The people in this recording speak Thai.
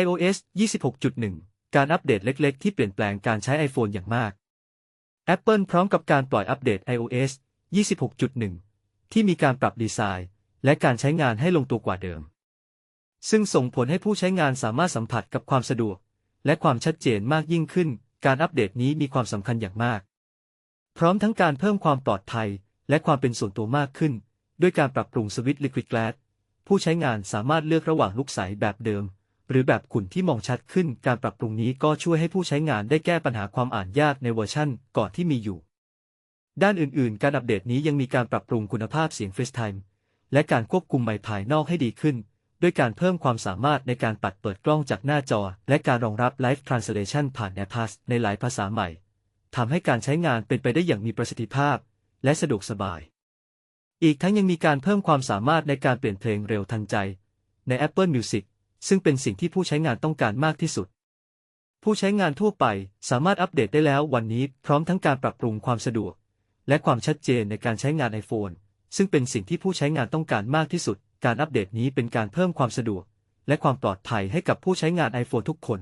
iOS 26.1 การอัปเดตเล็ก ๆ ที่เปลี่ยนแปลงการใช้ iPhone อย่างมาก Apple พร้อมกับการปล่อยอัปเดต iOS 26.1 ที่มีการปรับดีไซน์ และการใช้งานให้ลงตัวกว่าเดิม ซึ่งส่งผลให้ผู้ใช้งานสามารถสัมผัสกับความสะดวก และความชัดเจนมากยิ่งขึ้น การอัปเดตนี้มีความสำคัญอย่างมาก พร้อมทั้งการเพิ่มความปลอดภัย และความเป็นส่วนตัวมากขึ้น ด้วยการปรับปรุงสวิตช์ Liquid Glass ผู้ใช้งานสามารถเลือกระหว่างลูกใสแบบเดิม หรือแบบขุ่นที่มองชัดขึ้น การปรับปรุงนี้ก็ช่วยให้ผู้ใช้งานได้แก้ปัญหาความอ่านยากในเวอร์ชั่นก่อนที่มีอยู่ ด้านอื่นๆ การอัปเดตนี้ยังมีการปรับปรุงคุณภาพเสียง FaceTime และการควบคุมไมค์ภายนอกให้ดีขึ้น ด้วยการเพิ่มความสามารถในการปัดเปิดกล้องจากหน้าจอ และการรองรับ Live Translation ผ่าน AirPass ในหลายภาษาใหม่ทำให้การใช้งานเป็นไปได้อย่างมีประสิทธิภาพ และสะดวกสบาย อีกทั้งยังมีการเพิ่มความสามารถในการเปลี่ยนเพลงเร็วทันใจ ใน Apple Music ซึ่งเป็นสิ่งที่ผู้ใช้งานต้องการมากที่สุด ผู้ใช้งานทั่วไปสามารถอัปเดตได้แล้ววันนี้พร้อมทั้งการปรับปรุงความสะดวก และความชัดเจนในการใช้งาน iPhone ซึ่งเป็นสิ่งที่ผู้ใช้งานต้องการมากที่สุด การอัปเดตนี้เป็นการเพิ่มความสะดวก และความปลอดภัยให้กับผู้ใช้งาน iPhone ทุกคน